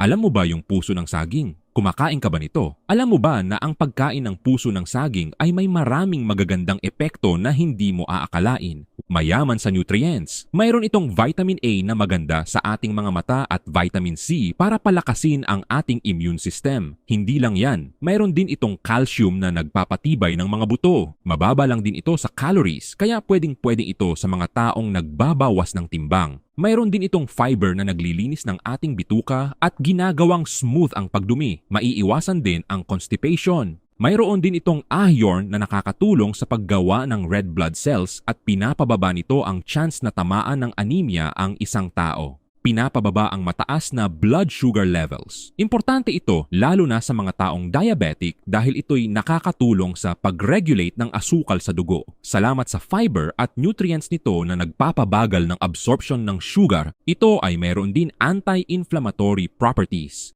Alam mo ba yung puso ng saging? Kumakain ka ba nito? Alam mo ba na ang pagkain ng puso ng saging ay may maraming magagandang epekto na hindi mo aakalain? Mayaman sa nutrients. Mayroon itong vitamin A na maganda sa ating mga mata at vitamin C para palakasin ang ating immune system. Hindi lang yan, mayroon din itong calcium na nagpapatibay ng mga buto. Mababa lang din ito sa calories, kaya pwedeng pwedeng ito sa mga taong nagbabawas ng timbang. Mayroon din itong fiber na naglilinis ng ating bituka at ginagawang smooth ang pagdumi. Maiiwasan din ang constipation. Mayroon din itong iron na nakakatulong sa paggawa ng red blood cells at pinapababa nito ang chance na tamaan ng anemia ang isang tao. Pinapababa ang mataas na blood sugar levels. Importante ito lalo na sa mga taong diabetic dahil ito'y nakakatulong sa pag-regulate ng asukal sa dugo. Salamat sa fiber at nutrients nito na nagpapabagal ng absorption ng sugar, ito ay mayroon din anti-inflammatory properties.